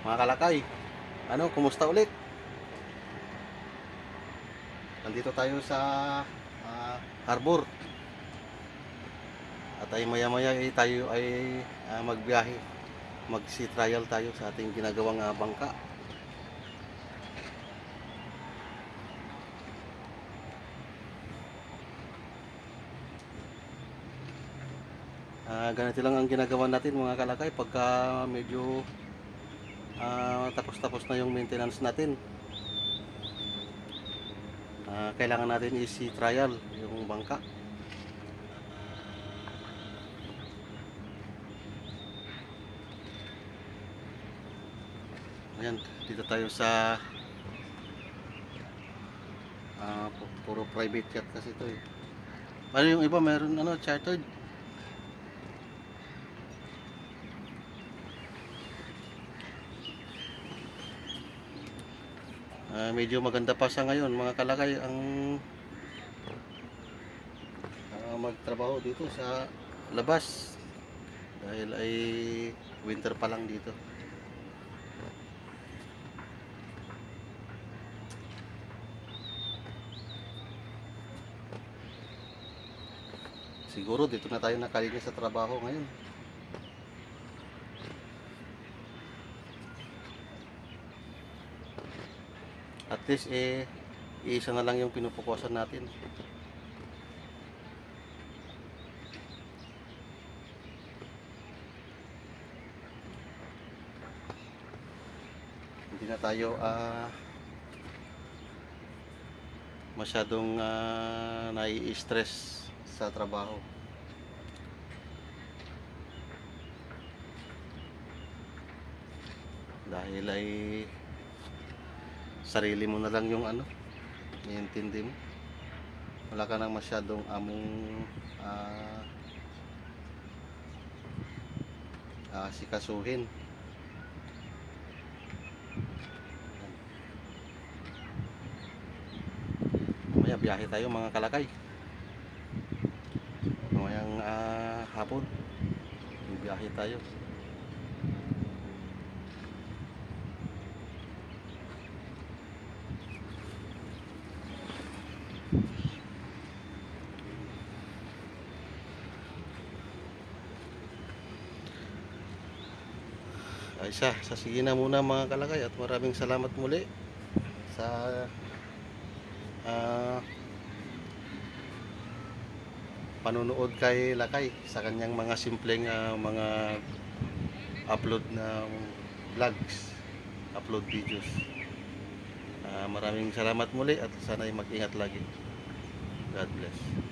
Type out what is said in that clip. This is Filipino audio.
Mga kalakay, ano, kumusta ulit? Nandito tayo sa ah, harbor. At ay maya-maya ay tayo ay ah, magbiyahe. Mag-sea trial tayo sa ating ginagawang ah, bangka. Ah, ganito lang ang ginagawa natin mga kalakay pagka medyo ah, tapos-tapos na yung maintenance natin. Ah, kailangan natin i-sea trial yung bangka. Ayan, dito tayo sa ah, pu- puro private jet kasi ito eh. Ano yung iba meron ano chartered? Ah, medyo maganda pa sa ngayon mga kalakay ang ah, magtrabaho dito sa labas dahil ay winter pa lang dito. Siguro dito na tayo nakalinya sa trabaho ngayon. At least eh isa na lang yung pinupukusan natin. Hindi na tayo ah masyadong ah, nai-stress sa trabaho. Dahil ay sarili mo na lang yung ano, iintindi mo. Wala ka nang masyadong among ah ah, sikasuhin. Mamaya biyahe tayo mga kalakay. Mamayang ah, hapon. Biyahe tayo. Ay sa, sa sige na muna mga kalakay at maraming salamat muli sa ah, panunood kay Lakay sa kanyang mga simpleng ah, mga upload na vlogs, upload videos. Ah, maraming salamat muli at sana ay mag-ingat lagi. God bless.